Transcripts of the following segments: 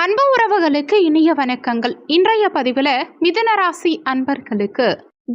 அன்பு உறவுகளுக்கு இனிய வணக்கங்கள். இன்றைய பதிவில் மிதுன ராசி அன்பர்களுக்கு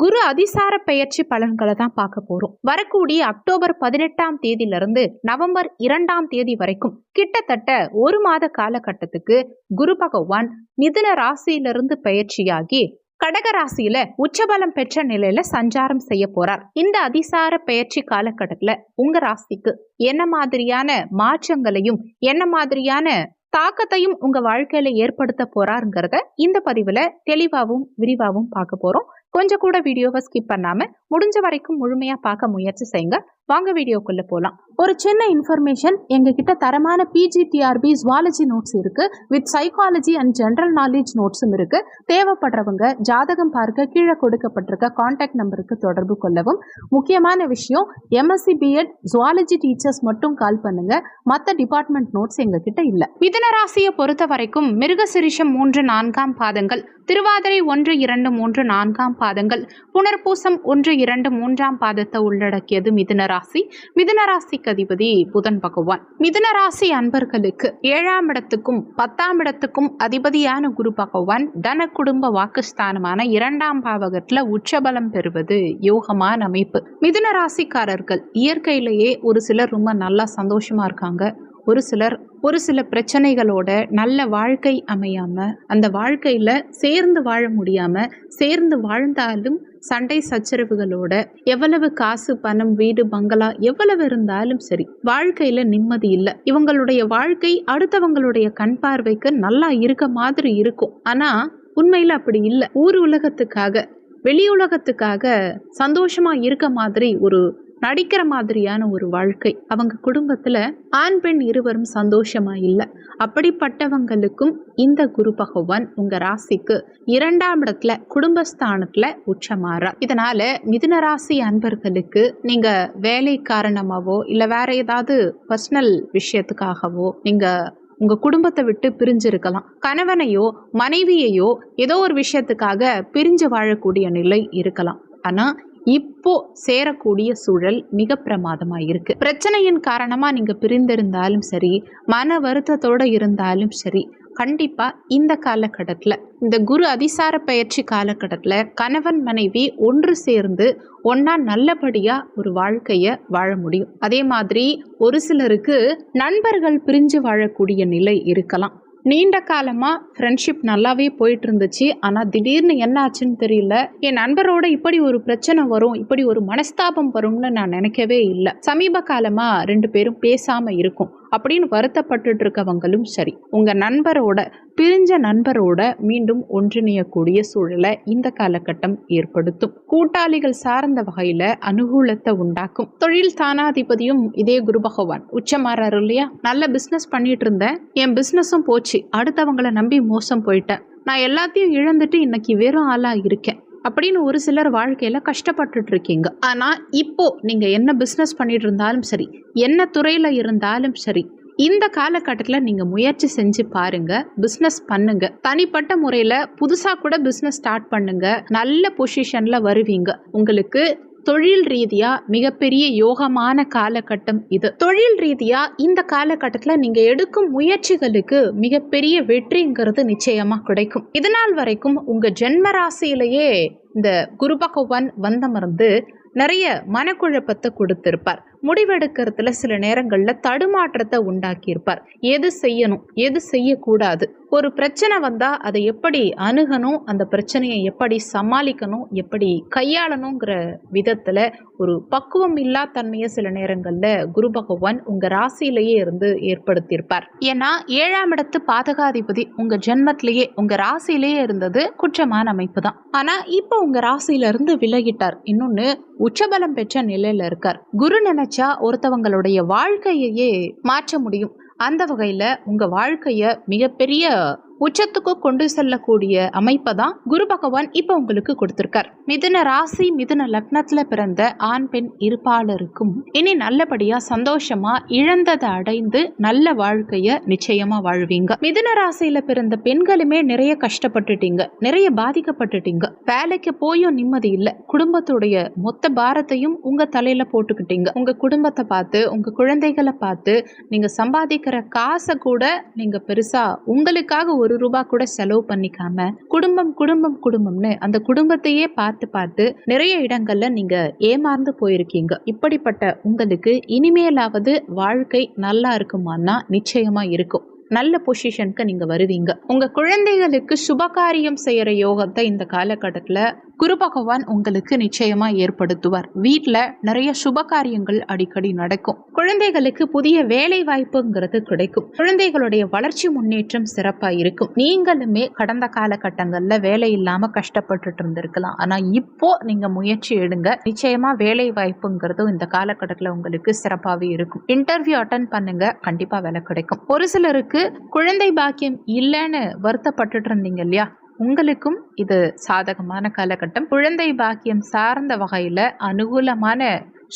குரு அதிசார பெயர்ச்சி பலன்களை தான் பார்க்க போறோம். வரக்கூடிய அக்டோபர் பதினெட்டாம் தேதியிலிருந்து நவம்பர் இரண்டாம் தேதி வரைக்கும் கிட்டத்தட்ட ஒரு மாத காலகட்டத்துக்கு குரு பகவான் மிதுன ராசியிலிருந்து பயிற்சியாகி கடக ராசியில உச்சபலம் பெற்ற நிலையில சஞ்சாரம் செய்ய போறார். இந்த அதிசார பெயர்ச்சி காலகட்டத்துல உங்க ராசிக்கு என்ன மாதிரியான மாற்றங்களையும் என்ன மாதிரியான தாக்கத்தையும் உங்க வாழ்க்கையில ஏற்படுத்த போறாருங்கிறத இந்த பதிவுல தெளிவாகவும் விரிவாகவும் பார்க்க போறோம். கொஞ்சம் கூட வீடியோவை ஸ்கிப் பண்ணாம முடிஞ்ச வரைக்கும் முழுமையா பார்க்க முயற்சி செய்யுங்க. வாங்க வீடியோக்குள்ள போலாம். ஒரு சின்ன இன்ஃபர்மேஷன் எங்ககிட்ட தரமான பிஜிடிஆர்பி ஜுவாலஜி நோட்ஸ் இருக்கு. With psychology and general knowledge நோட்ஸும் இருக்கு. தேவைப்படுறவங்க ஜாதகம் பார்க்க கீழே கொடுக்கப்பட்டிருக்க காண்டாக்ட் நம்பருக்கு தொடர்பு கொள்ளவும். முக்கியமான விஷயம் எம்எஸ்சி பிஎட் ஜுவாலஜி டீச்சர்ஸ் மட்டும் கால் பண்ணுங்க. மற்ற டிபார்ட்மெண்ட் நோட்ஸ் எங்ககிட்ட இல்லை இல்ல. மிதன ராசியை பொறுத்த வரைக்கும் மிருகசிரிஷம் மூன்று நான்காம் பாதங்கள் திருவாதிரை ஒன்று இரண்டு மூன்று நான்காம் பாதங்கள் புனர்பூசம் ஒன்று இரண்டு மூன்றாம் பாதத்தை உள்ளடக்கியது மிதுன ராசி. மிதுன ராசிக்கு அதிபதி புதன் பகவான். மிதுன ராசி அன்பர்களுக்கு ஏழாம் இடத்துக்கும் பத்தாம் இடத்துக்கும் அதிபதியான குரு பகவான் தன குடும்ப வாக்குஸ்தானமான இரண்டாம் பாவகத்துல உச்சபலம் பெறுவது யோகமான அமைப்பு. மிதுன ராசிக்காரர்கள் இயற்கையிலேயே ஒரு சிலர் ரொம்ப நல்லா சந்தோஷமா இருக்காங்க. ஒரு சிலர் ஒரு சில பிரச்சனைகளோட நல்ல வாழ்க்கை அமையாம அந்த வாழ்க்கையில சேர்ந்து வாழ முடியாம சேர்ந்து வாழ்ந்தாலும் சண்டை சச்சரவுகளோட எவ்வளவு காசு பணம் வீடு பங்களா எவ்வளவு இருந்தாலும் சரி வாழ்க்கையில நிம்மதி இல்லை. இவங்களுடைய வாழ்க்கை அடுத்தவங்களுடைய கண் பார்வைக்கு நல்லா இருக்க மாதிரி இருக்கும். ஆனா உண்மையில அப்படி இல்லை. ஊர் உலகத்துக்காக வெளி உலகத்துக்காக சந்தோஷமா இருக்க மாதிரி ஒரு நடிக்கிற மாதிரியான ஒரு வாழ்க்கை. அவங்க குடும்பத்துல ஆண் பெண் இருவரும் சந்தோஷமா இல்லை. அப்படிப்பட்டவங்களுக்கும் இந்த குரு பகவான் உங்க ராசிக்கு இரண்டாம் இடத்துல குடும்பஸ்தானத்துல உச்சமாறார் இதனால மிதுன ராசி அன்பர்களுக்கு நீங்க வேலை காரணமாவோ இல்ல வேற ஏதாவது பர்சனல் விஷயத்துக்காகவோ நீங்க உங்க குடும்பத்தை விட்டு பிரிஞ்சிருக்கலாம். கணவனையோ மனைவியையோ ஏதோ ஒரு விஷயத்துக்காக பிரிஞ்சு வாழக்கூடிய நிலை இருக்கலாம். ஆனா இப்போ சேரக்கூடிய சூழல் மிக பிரமாதமாக இருக்கு. பிரச்சனையின் காரணமா நீங்க பிரிந்திருந்தாலும் சரி மன வருத்தத்தோட இருந்தாலும் சரி கண்டிப்பா இந்த காலகட்டத்தில் இந்த குரு அதிசார பயிற்சி காலகட்டத்தில் கணவன் மனைவி ஒன்று சேர்ந்து ஒன்னா நல்லபடியா ஒரு வாழ்க்கையை வாழ முடியும். அதே மாதிரி ஒரு சிலருக்கு நண்பர்கள் பிரிஞ்சு வாழக்கூடிய நிலை இருக்கலாம். நீண்ட காலமாக ஃப்ரெண்ட்ஷிப் நல்லாவே போயிட்டு இருந்துச்சு ஆனால் திடீர்னு என்ன ஆச்சுன்னு தெரியல. என் நண்பரோட இப்படி ஒரு பிரச்சனை வரும் இப்படி ஒரு மனஸ்தாபம் வரும்னு நான் நினைக்கவே இல்லை. சமீப காலமாக ரெண்டு பேரும் பேசாமல் இருக்கும். அப்படின்னு வருத்தப்பட்டுட்டு இருக்கவங்களும் சரி. உங்கள் நண்பரோட பிரிஞ்ச நண்பரோட மீண்டும் ஒன்றிணையக்கூடிய சூழலை இந்த காலகட்டம் ஏற்படுத்தும். கூட்டாளிகள் சார்ந்த வகையில் அனுகூலத்தை உண்டாக்கும். தொழில் தானாதிபதியும் இதே குரு பகவான். உச்சமாறாரு இல்லையா? நல்ல பிஸ்னஸ் பண்ணிட்டு இருந்தேன் என் பிஸ்னஸும் போச்சு. அடுத்தவங்களை நம்பி மோசம் போயிட்டேன். நான் எல்லாத்தையும் இழந்துட்டு இன்னைக்கு வெறும் ஆளாக இருக்கேன். அப்படின்னு ஒரு சிலர் வாழ்க்கையில் கஷ்டப்பட்டுட்டு இருக்கீங்க ஆனால் இப்போ நீங்கள் என்ன பிஸ்னஸ் பண்ணிட்டு இருந்தாலும் சரி என்ன துறையில் இருந்தாலும் சரி இந்த காலகட்டத்தில் நீங்கள் முயற்சி செஞ்சு பாருங்க பிஸ்னஸ் பண்ணுங்க. தனிப்பட்ட முறையில் புதுசாக கூட பிஸ்னஸ் ஸ்டார்ட் பண்ணுங்க. நல்ல பொசிஷனில் வருவீங்க. உங்களுக்கு தொழில் ரீதியா மிகப்பெரிய யோகமான காலகட்டம் இது. தொழில் ரீதியா இந்த காலகட்டத்தில் நீங்க எடுக்கும் முயற்சிகளுக்கு மிகப்பெரிய வெற்றிங்கிறது நிச்சயமா கிடைக்கும். இதனால் வரைக்கும் உங்க ஜென்ம ராசியிலேயே இந்த குரு பகவான் வந்தமர்ந்து நிறைய மனக்குழப்பத்தை கொடுத்திருப்பார். முடிவெடுக்கிறதுல சில நேரங்களில் தடுமாற்றத்தை உண்டாக்கியிருப்பார். எது செய்யணும் எது செய்யக்கூடாது ஒரு பிரச்சனை வந்தால் அதை எப்படி அணுகணும் அந்த பிரச்சனையை எப்படி சமாளிக்கணும் எப்படி கையாளணுங்கிற விதத்தில் ஒரு பக்குவம் இல்லா தன்மையை சில நேரங்களில் குரு பகவான் உங்கள் ராசியிலேயே இருந்து ஏற்படுத்தியிருப்பார். ஏன்னா ஏழாம் இடத்து பாதகாதிபதி உங்கள் ஜென்மத்திலேயே உங்கள் ராசியிலேயே இருந்தது குற்றமான அமைப்பு தான் ஆனால் இப்போ உங்கள் ராசியிலிருந்து விலகிட்டார். இன்னொன்று உச்சபலம் பெற்ற நிலையில் இருக்கார். குரு நினைச்ச ஒருத்தவங்களுடைய வாழ்க்கையையே மாற்ற முடியும். அந்த வகையில் உங்கள் வாழ்க்கையை மிகப்பெரிய உச்சத்துக்கு கொண்டு செல்லக்கூடிய அமைப்பை தான் குரு பகவான் இப்போ உங்களுக்கு கொடுத்துருக்கார். மிதுன ராசி மிதுன லக்னத்துல பிறந்த ஆண் பெண் இருப்பாளருக்கும் இனி நல்லபடியா சந்தோஷமா இழந்ததை அடைந்து நல்ல வாழ்க்கையை நிச்சயமா வாழ்வீங்க. மிதுன ராசியில பிறந்த பெண்களுமே நிறைய கஷ்டப்பட்டுட்டீங்க. நிறைய பாதிக்கப்பட்டுட்டீங்க. வேலைக்கு போயும் நிம்மதி இல்லை. குடும்பத்துடைய மொத்த பாரத்தையும் உங்க தலையில போட்டுக்கிட்டீங்க. உங்க குடும்பத்தை பார்த்து உங்க குழந்தைகளை பார்த்து நீங்க சம்பாதிக்கிற காசை கூட நீங்க பெருசா உங்களுக்காக ஒரு ரூபாய் கூட செலவு பண்ணிக்காம குடும்பம் குடும்பம் குடும்பம்னு அந்த குடும்பத்தையே பார்த்து பார்த்து நிறைய இடங்கள்ல நீங்க ஏமாந்து போயிருக்கீங்க. இப்படிப்பட்ட உங்களுக்கு இனிமேலாவது வாழ்க்கை நல்லா இருக்குமான்னா நிச்சயமா இருக்கும். நல்ல பொசிஷனுக்கு நீங்க வருவீங்க. உங்க குழந்தைகளுக்கு சுபகாரியம் செய்யற யோகத்தை இந்த காலகட்டத்தில் குரு பகவான் உங்களுக்கு நிச்சயமா ஏற்படுத்துவார். வீட்டில் நிறைய சுபகாரியங்கள் அடிக்கடி நடக்கும். குழந்தைகளுக்கு புதிய வேலை வாய்ப்புங்கிறது கிடைக்கும். குழந்தைகளுடைய வளர்ச்சி முன்னேற்றம் சிறப்பாக இருக்கும். நீங்களுமே கடந்த காலகட்டங்களில் வேலை இல்லாமல் கஷ்டப்பட்டுட்டு இருந்திருக்கலாம். ஆனால் இப்போ நீங்க முயற்சி எடுங்க. நிச்சயமா வேலை வாய்ப்புங்கிறதும் இந்த காலகட்டத்தில் உங்களுக்கு சிறப்பாகவே இருக்கும். இன்டர்வியூ அட்டன் பண்ணுங்க. கண்டிப்பாக வேலை கிடைக்கும். ஒரு சிலருக்கு குழந்தை பாக்கியம் இல்லைன்னு வருத்தப்பட்டுட்டு இருந்தீங்க இல்லையா உங்களுக்கும் இது சாதகமான காலகட்டம். குழந்தை பாக்கியம் சார்ந்த வகையில் அனுகூலமான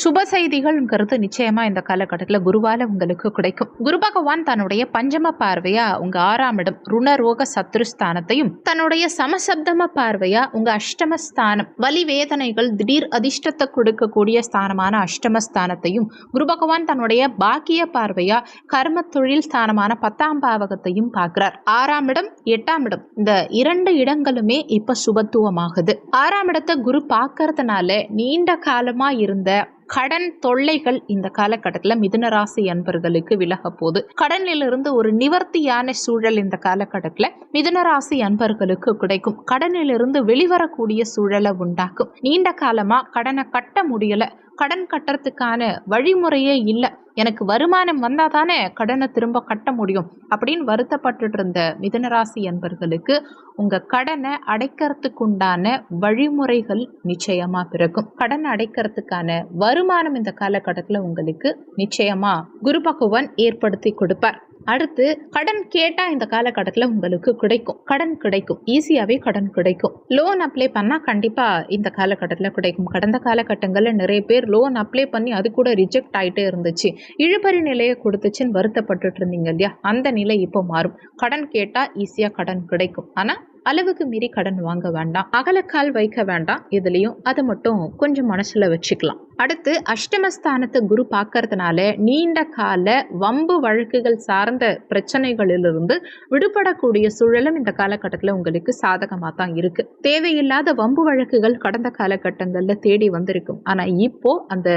சுப செய்திகள்ங்கிறது நிச்சயமா இந்த காலகட்டத்தில் குருவால உங்களுக்கு கிடைக்கும். குரு பகவான் தன்னுடைய பஞ்சம பார்வையா உங்க ஆறாம் இடம் ருணரோக சத்ருஸ்தானத்தையும் தன்னுடைய சமசப்தம பார்வையா உங்க அஷ்டமஸ்தானம் வலி வேதனைகள் திடீர் அதிர்ஷ்டத்தை கொடுக்கக்கூடிய ஸ்தானமான அஷ்டமஸ்தானத்தையும் குரு பகவான் தன்னுடைய பாக்கிய பார்வையா கர்ம தொழில் ஸ்தானமான பத்தாம் பாவகத்தையும் பார்க்கிறார். ஆறாம் இடம் எட்டாம் இடம் இந்த இரண்டு இடங்களுமே இப்ப சுபத்துவமாகுது. ஆறாம் இடத்தை குரு பார்க்கறதுனால நீண்ட காலமா இருந்த கடன் தொல்லைகள் இந்த காலகட்டத்தில் மிதுன ராசி அன்பர்களுக்கு விலக போது கடனிலிருந்து ஒரு நிவர்த்தியான சூழல் இந்த காலகட்டத்தில் மிதுன ராசி அன்பர்களுக்கு கிடைக்கும். கடனிலிருந்து வெளிவரக்கூடிய சூழலை உண்டாக்கும். நீண்ட காலமா கடனை கட்ட முடியலை. கடன் கட்டுறதுக்கான வழிமுறையே இல்லை. எனக்கு வருமானம் வந்தால் தானே கடனை திரும்ப கட்ட முடியும் அப்படின்னு வருத்தப்பட்டுட்டு இருந்த மிதனராசி என்பர்களுக்கு உங்கள் கடனை அடைக்கிறதுக்குண்டான வழிமுறைகள் நிச்சயமாக பிறக்கும். கடன் அடைக்கிறதுக்கான வருமானம் இந்த காலகட்டத்தில் உங்களுக்கு நிச்சயமாக குரு பகவான் ஏற்படுத்தி கொடுப்பார். அடுத்து கடன் கேட்டால் இந்த காலகட்டத்தில் உங்களுக்கு கிடைக்கும். கடன் கிடைக்கும். ஈஸியாகவே கடன் கிடைக்கும். லோன் அப்ளை பண்ணால் கண்டிப்பாக இந்த காலகட்டத்தில் கிடைக்கும். கடந்த காலகட்டங்களில் நிறைய பேர் லோன் அப்ளை பண்ணி அது கூட ரிஜெக்ட் ஆகிட்டே இருந்துச்சு. இழுபறி நிலையை கொடுத்துச்சுன்னு வருத்தப்பட்டுட்டு இருந்தீங்க இல்லையா? அந்த நிலை இப்போ மாறும். கடன் கேட்டால் ஈஸியாக கடன் கிடைக்கும். ஆனால் அளவுக்கு மீறி கடன் வாங்க வேண்டாம். அகலக்கால் வைக்க வேண்டாம். இதுலேயும் அதை மட்டும் கொஞ்சம் மனசில் வச்சுக்கலாம். அடுத்து அஷ்டமஸ்தானத்தை குரு பார்க்கறதுனால நீண்ட கால வம்பு வழக்குகள் சார்ந்த பிரச்சனைகளிலிருந்து விடுபடக்கூடிய சூழலும் இந்த காலகட்டத்தில் உங்களுக்கு சாதகமாக தான் இருக்கு. தேவையில்லாத வம்பு வழக்குகள் கடந்த காலகட்டங்களில் தேடி வந்திருக்கும். ஆனால் இப்போ அந்த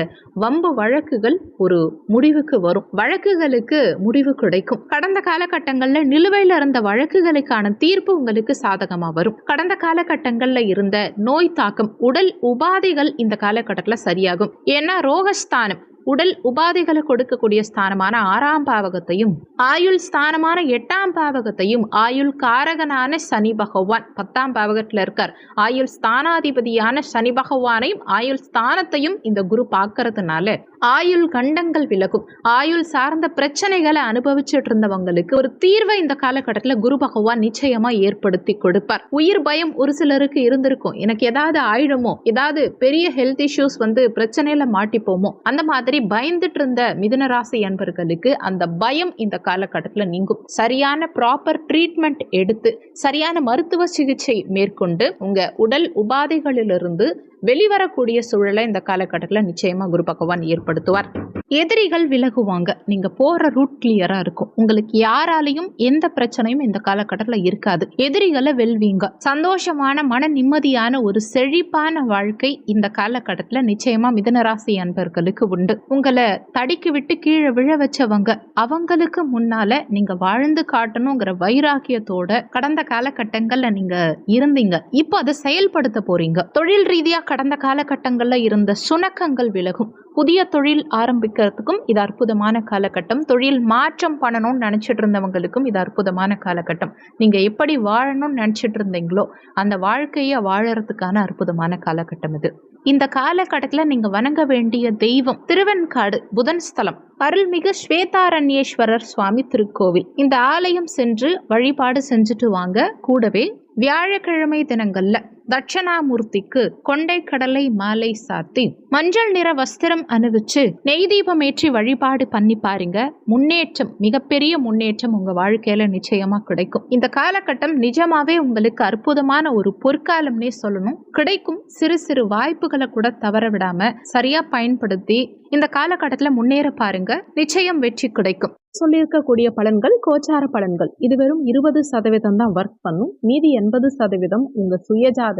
வம்பு வழக்குகள் ஒரு முடிவுக்கு வரும். வழக்குகளுக்கு முடிவு கிடைக்கும். கடந்த காலகட்டங்களில் நிலுவையில் இருந்த வழக்குகளுக்கான தீர்ப்பு உங்களுக்கு சாதகமாக வரும். கடந்த காலகட்டங்களில் இருந்த நோய் தாக்கம் உடல் உபாதைகள் இந்த காலகட்டத்தில் சரியாகும். ஏன்னா ரோகஸ்தானம்? உடல் உபாதைகளை கொடுக்கக்கூடிய ஸ்தானமான ஆறாம் பாவகத்தையும் ஆயுள் ஸ்தானமான எட்டாம் பாவகத்தையும் ஆயுள் காரகனான சனி பகவான் பத்தாம் பாவகத்தில் இருக்கார். ஆயுள் ஸ்தானாதிபதியான சனி பகவானையும் ஆயுள் ஸ்தானத்தையும் இந்த குரு பார்க்கறதுனால ஆயுள் கண்டங்கள் விலகும். ஆயுள் சார்ந்த பிரச்சனைகளை அனுபவிச்சுட்டு இருந்தவங்களுக்கு ஒரு தீர்வை இந்த காலகட்டத்தில் குரு பகவான் நிச்சயமா ஏற்படுத்தி கொடுப்பார். உயிர் பயம் ஒரு சிலருக்கு இருந்திருக்கும். எனக்கு ஏதாவது ஆயிடுமோ? ஏதாவது பெரிய ஹெல்த் இஷ்யூஸ் வந்து பிரச்சனையில மாட்டிப்போமோ? அந்த மாதிரி பயந்துட்டு இருந்த மிதுன ராசி அன்பர்களுக்கு அந்த பயம் இந்த காலகட்டத்தில் நீங்கும். சரியான ப்ராப்பர் ட்ரீட்மெண்ட் எடுத்து சரியான மருத்துவ சிகிச்சை மேற்கொண்டு உங்க உடல் உபாதைகளிலிருந்து வெளிவரக்கூடிய சூழலை இந்த காலகட்டத்தில் நிச்சயமாக குரு பகவான் ஏற்படுத்துவார். எதிரிகள் விலகுவாங்க. நீங்கள் போகிற ரூட் கிளியராக இருக்கும். உங்களுக்கு யாராலையும் எந்த பிரச்சனையும் இந்த காலகட்டத்தில் இருக்காது. எதிரிகளை வெல்வீங்க. சந்தோஷமான மன நிம்மதியான ஒரு செழிப்பான வாழ்க்கை இந்த காலகட்டத்தில் நிச்சயமாக மிதனராசி அன்பர்களுக்கு உண்டு. உங்களை தடிக்கு விட்டு கீழே விழ வச்சவங்க அவங்களுக்கு முன்னால நீங்க வாழ்ந்து காட்டணுங்கிற வைராக்கியத்தோட கடந்த காலகட்டங்களில் நீங்க இருந்தீங்க. இப்போ அதை செயல்படுத்த போறீங்க. தொழில் ரீதியாக கடந்த காலகட்டங்களில் இருந்த சுணக்கங்கள் விலகும். புதிய தொழில் ஆரம்பிக்கிறதுக்கும் இது அற்புதமான காலகட்டம். தொழில் மாற்றம் பண்ணணும்னு நினச்சிட்டு இருந்தவங்களுக்கும் இது அற்புதமான காலகட்டம். நீங்கள் எப்படி வாழணும்னு நினச்சிட்டு இருந்தீங்களோ அந்த வாழ்க்கையை வாழறதுக்கான அற்புதமான காலகட்டம் இது. இந்த காலகட்டத்தில் நீங்கள் வணங்க வேண்டிய தெய்வம் திருவெண்காடு புதன் ஸ்தலம். அருள்மிகு ஸ்வேதாரண்யேஸ்வரர் சுவாமி திருக்கோவில். இந்த ஆலயம் சென்று வழிபாடு செஞ்சுட்டு வாங்க. கூடவே வியாழக்கிழமை தினங்களில் தட்சணாமூர்த்திக்கு கொண்டை கடலை மாலை சாத்தி மஞ்சள் நிற வஸ்திரம் அணிவிச்சு நெய் தீபம் ஏற்றி வழிபாடு பண்ணி பாருங்க. முன்னேற்றம் மிகப்பெரிய முன்னேற்றம் உங்க வாழ்க்கையில நிச்சயமா கிடைக்கும். இந்த காலகட்டம் நிஜமாவே உங்களுக்கு அற்புதமான ஒரு பொற்காலம்னே சொல்லணும். கிடைக்கும் சிறு சிறு வாய்ப்புகளை கூட தவற விடாம சரியா பயன்படுத்தி இந்த காலகட்டத்தில் முன்னேற பாருங்க. நிச்சயம் வெற்றி கிடைக்கும். சொல்லியிருக்கக்கூடிய பலன்கள் கோச்சார பலன்கள். இது வெறும் இருபது சதவீதம் தான் ஒர்க் பண்ணும். மீதி எண்பது சதவீதம் உங்க சுயஜாத